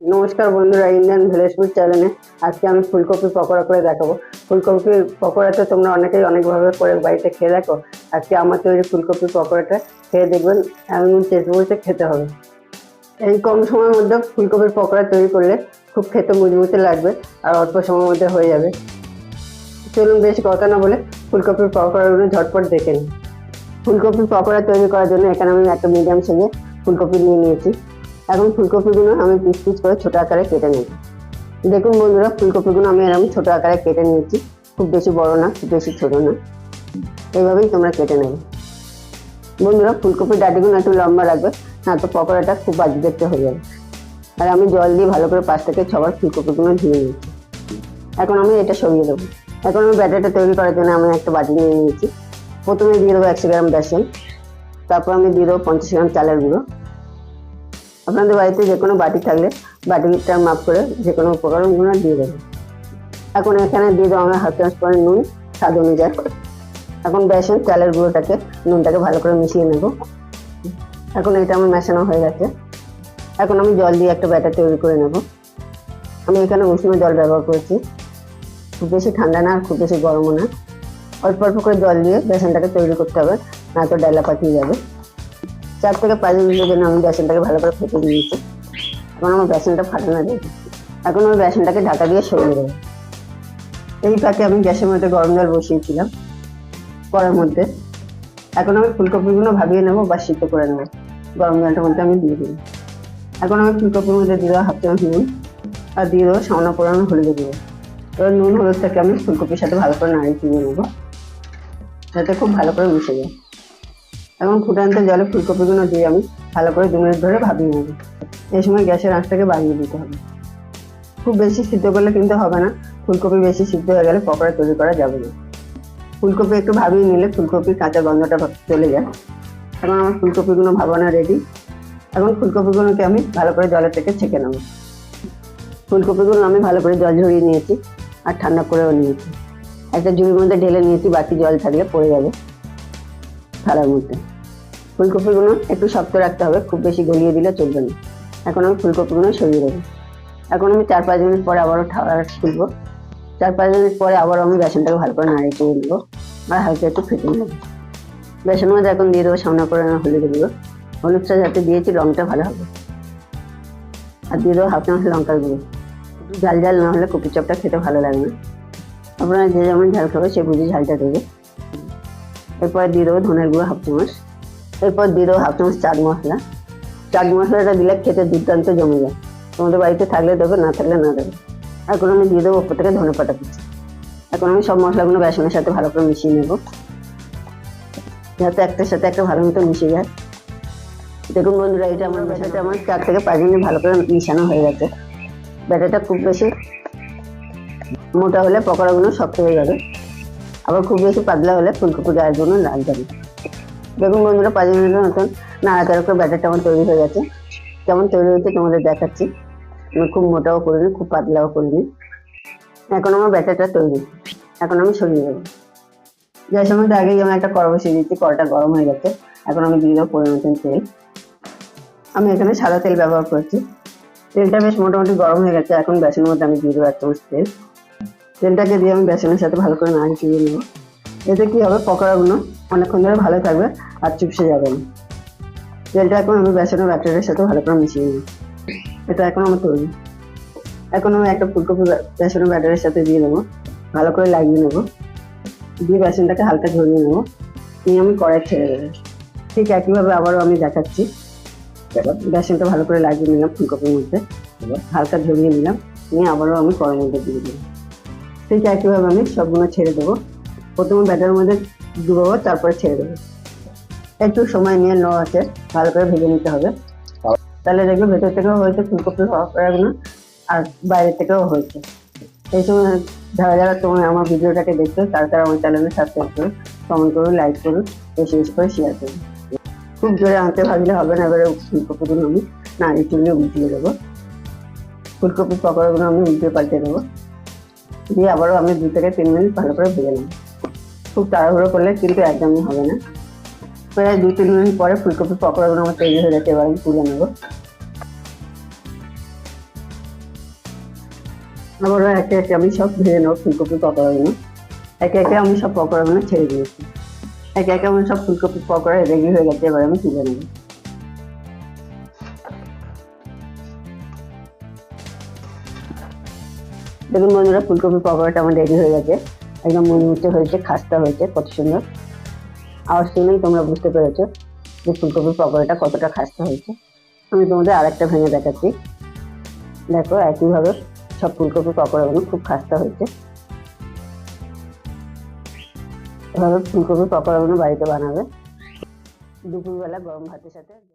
নমস্কার বন্ধুরা, Indian village food চ্যানেলে আজকে আমি ফুলকপি পকোড়া করে দেখাবো। ফুলকপির তো তোমরা অনেকেই অনেকভাবে করে বাড়িতে খেয়ে দেখো। আজকে আমার তৈরি ফুলকপি পকোড়াটা খেয়ে দেখবেন এমন টেস্ট বলতে খেতে হবে। এই কম সময়ের মধ্যে ফুলকপির পকোড়া তৈরি করলে খুব খেতে মুচমুচে লাগবে আর অল্প সময়ের মধ্যে হয়ে যাবে। চলুন বেশি কথা না বলে ফুলকপির পকোড়াগুলো ঝটপট দেখে নিই। ফুলকপির পকোড়া তৈরি করার জন্য এখানে আমি একটা মিডিয়াম সাইজে ফুলকপি নিয়ে নিয়েছি। এখন ফুলকপিগুলো আমি পিস পিস করে ছোট আকারে কেটে নেব। দেখুন বন্ধুরা, ফুলকপিগুলো আমি এরকম ছোট আকারে কেটে নিয়েছি। খুব বেশি বড় না, খুব বেশি ছোট না। এইভাবেই তোমরা কেটে নেবে। বন্ধুরা, ফুলকপির ডাটিগুলো একটু লম্বা রাখবে না তো পকোড়াটা খুব বাজে দেখতে হয়ে যাবে। আর আমি জল দিয়ে ভালো করে পাঁচ থেকে ছবার ফুলকপিগুলো ধুয়ে নিয়েছি। এখন আমি এটা সরিয়ে দেবো। এখন আমি ব্যাটারটা তৈরি করার জন্য আমি একটা বাটি নিয়ে নিয়েছি। প্রথমে দিয়ে দেবো একশো গ্রাম বেসন, তারপর আমি দিয়ে দেবো পঞ্চাশ গ্রাম চালের গুঁড়ো। আপনাদের বাড়িতে যে কোনো বাটি থাকলে বাটিটা মাপ করে যে কোনো উপকরণগুলো দিয়ে দেবেন। এখন এখানে দিয়ে দেবো আমরা হাফ চামচ করে নুন, স্বাদ অনুযায়ী। এখন বেসন চালের গুঁড়োটাকে নুনটাকে ভালো করে মিশিয়ে নেব। এখন এটা আমার মেশানো হয়ে গেছে। এখন আমি জল দিয়ে একটা ব্যাটার তৈরি করে নেব। আমি এখানে উষ্ণ জল ব্যবহার করেছি। খুব বেশি ঠান্ডা না আর খুব বেশি গরমও না। অল্প অল্প করে জল দিয়ে বেসনটাকে তৈরি করতে হবে, না তো ডালা পাঠিয়ে যাবে। চার থেকে পাঁচ মিনিটের জন্য আমি বেসনটাকে ভালো করে ফেটে নিয়েছি। এখন আমার বেসনটা ফাটানো রয়েছে এখন আমি বেসনটাকে ঢাকা দিয়ে সরিয়ে দেবো। এই পাকে আমি গ্যাসের মধ্যে গরম জল বসিয়েছিলাম, কড়ার মধ্যে। এখন আমি ফুলকপিগুলো ভাবিয়ে নেব বা সিদ্ধ করে নেব। গরম জলটার মধ্যে আমি দিয়ে দিই এখন আমি ফুলকপির মধ্যে দিয়ে দেবো হাফ চামচ নুন আর দিয়ে দেবো সামান্য পরিমাণ হলুদ দেবো এবার নুন হলুদটাকে আমি ফুলকপির সাথে ভালো করে নাড়িয়ে চিনিয়ে নেব। যাতে খুব ভালো করে মিশে যায়। এখন ফুটান্ত জলে ফুলকপিগুলো দিয়ে আমি ভালো করে দু মিনিট ধরে ভাবিয়ে নেব। এই সময় গ্যাসের আঁচটাকে বাড়িয়ে দিতে হবে। খুব বেশি সিদ্ধ করলে কিন্তু হবে না। ফুলকপি বেশি সিদ্ধ হয়ে গেলে পকোড়া তৈরি করা যাবে না। ফুলকপি একটু ভাবিয়ে নিলে ফুলকপির কাঁচা গন্ধটা চলে যায়। এখন আমার ফুলকপিগুলো ভাবানো রেডি এখন ফুলকপিগুলোকে আমি ভালো করে জলের থেকে ছেঁকে নেব। ফুলকপিগুলো আমি ভালো করে জল ঝরিয়ে নিয়েছি আর ঠান্ডা করেও নিয়েছি। একটা ঝুড়ির মধ্যে ঢেলে নিয়েছি, বাকি জল থাকলে পড়ে যাবে। থালার মধ্যে। ফুলকপিগুলো একটু শক্ত রাখতে হবে, খুব বেশি গলিয়ে দিলে চলবে না। এখন আমি ফুলকপিগুলো সরিয়ে দেবো। এখন আমি চার পাঁচ মিনিট পরে আবারও ঠাওয়ার খুলবো। চার পাঁচ মিনিট পরে আবারও আমি বেসনটাকে ভালো করে নাড়িয়ে চেয়ে নেব আর হালকা একটু ফেটে নেব। বেসন মধ্যে এখন দিয়ে দেবো সামনে করে হলুদ গুঁড়ো। হলুদটা যাতে দিয়েছি রঙটা ভালো হবে। আর দিয়ে দেবো হাফ চামচ লঙ্কার গুঁড়ো। একটু ঝাল ঝাল না হলে কপি চপটা খেতে ভালো লাগে না। আপনারা যে যেমন ঝাল খাবে সে বুঝে ঝালটা দেবে। এরপর দিয়ে দেবো ধনের গুঁড়ো হাফ চামচ। এরপর দিয়ে দেবো হাফ চামচ চাট মশলা। চাট মশলাটা দিলে খেতে দুর্দান্ত জমে যায়। তোমাদের বাড়িতে থাকলে দেবে, না থাকলে না দেবে। এখন আমি দিয়ে দেবো, ওপর থেকে ধনে পাতা কুচি। এখন আমি সব মশলাগুলো বেসনের সাথে ভালো করে মিশিয়ে নেব। যাতে একটার সাথে একটা ভালো মতো মিশে যায়। দেখুন বন্ধুরা, এটা আমার ব্যাটারটা আমার চার থেকে পাঁচ মিনিট ভালো করে মিশানো হয়ে গেছে। ব্যাটারটা খুব বেশি মোটা হলে পকোড়াগুলো শক্ত হয়ে যাবে। আবার খুব বেশি পাতলা হলে ফুলকপি গায়ের জন্য লাল যাবে। দেখুন বন্ধুরা, পাঁচ মিনিটের মতন নাড়াচাড়া করে ব্যাটারটা আমার তৈরি হয়ে গেছে। কেমন তৈরি হয়েছে তোমাদের দেখাচ্ছি। আমি খুব মোটাও করিনি, খুব পাতলাও করিনি। এখন আমার ব্যাটারটা তৈরি। এখন আমি সরিয়ে দেবো গ্যাসের মধ্যে আগেই আমি একটা কড়া বসিয়ে দিচ্ছি কড়াটা গরম হয়ে গেছে। এখন আমি দিয়ে দেবো পরিমাণ তেল। আমি এখানে সাদা তেল ব্যবহার করছি। তেলটা বেশ মোটামুটি গরম হয়ে গেছে। এখন বেসনের মধ্যে আমি দিয়ে দেবো এক চামচ তেল। তেলটাকে দিয়ে আমি বেসনের সাথে ভালো করে নাড়িয়ে চিড়িয়ে নেব। এতে কি হবে? পকোড়াগুলো অনেকক্ষণ ধরে ভালো থাকবে আর চুপসে যাবে না। তেলটা এখন আমি বেসনের ব্যাটারের সাথে ভালো করে মিশিয়ে নেব এটা এখন আমার তৈরি এখন আমি একটা ফুলকপি বেসনের ব্যাটারের সাথে দিয়ে দেবো। ভালো করে লাগিয়ে নেব। দিয়ে বেসনটাকে হালকা ধরিয়ে নেব। নিয়ে আমি কড়াই ছেড়ে দেবো। ঠিক একইভাবে আবারও আমি দেখাচ্ছি। বেসনটা ভালো করে লাগিয়ে নিলাম ফুলকপির মধ্যে। হালকা ঝরিয়ে নিলাম। নিয়ে আবারও আমি কড়াইয়ের মধ্যে দিয়ে দেবো। ঠিক একইভাবে আমি সবগুলো ছেড়ে দেবো। প্রথমে ব্যাটার মধ্যে ডুবাবো তারপরে ছেড়ে দেবো। একটু সময় নিয়ে লো আছে, ভালো করে ভেজে নিতে হবে। তাহলে দেখবে ভেতর থেকেও হয়েছে ফুলকপি পকোড়াগুলো আর বাইরে থেকেও হয়েছে। এই সময় যারা যারা তোমার আমার ভিডিওটাকে দেখছ, তারা তারা আমার চ্যানেলে সাবস্ক্রাইব করুন কমেন্ট করুন লাইক করুন বেশি বেশি করে শেয়ার করুন খুব জোরে আনতে ভাবলে হবে না, এবারে ফুলকপিগুলো আমি নাড়ি চুলিয়ে উল্টিয়ে দেবো। ফুলকপি পকোড়াগুলো আমি উল্টে পাল্টে দেবো। দিয়ে আবারও আমি দু থেকে তিন মিনিট ভালো করে ভেজে নেব। খুব তাড়াহুড়ো করলে কিন্তু একদমই হবে না। প্রায় দু তিন মিনিট পরে ফুলকপি পকোড়াগুলো আমার তৈরি হয়ে গেছে, এবার আমি তুলে নেব। আবারও একে একে আমি সব ভেজে নেব ফুলকপি পকোড়াগুলো। একে একে আমি সব পকোড়াগুলো ছেড়ে দিয়েছি। একে একে আমার সব ফুলকপি পকোড়া রেডি হয়ে গেছে, এবার আমি তুলে নেব। দেখুন বন্ধুরা, ফুলকপি পকোড়াটা আমার রেডি হয়ে গেছে। একদম মুচমুচে হয়েছে, খাস্তা হয়েছে, কত সুন্দর। আওয়াজ শুনেই তোমরা বুঝতে পেরেছ যে ফুলকপির পকোড়াটা কতটা খাস্তা হয়েছে। আমি তোমাদের আরেকটা ভেঙে দেখাচ্ছি। দেখো একইভাবে সব ফুলকপির পকোড়াগুলো খুব খাস্তা হয়েছে। এভাবে ফুলকপির পকোড়াগুলো বাড়িতে বানাবে। দুপুরবেলা গরম ভাতের সাথে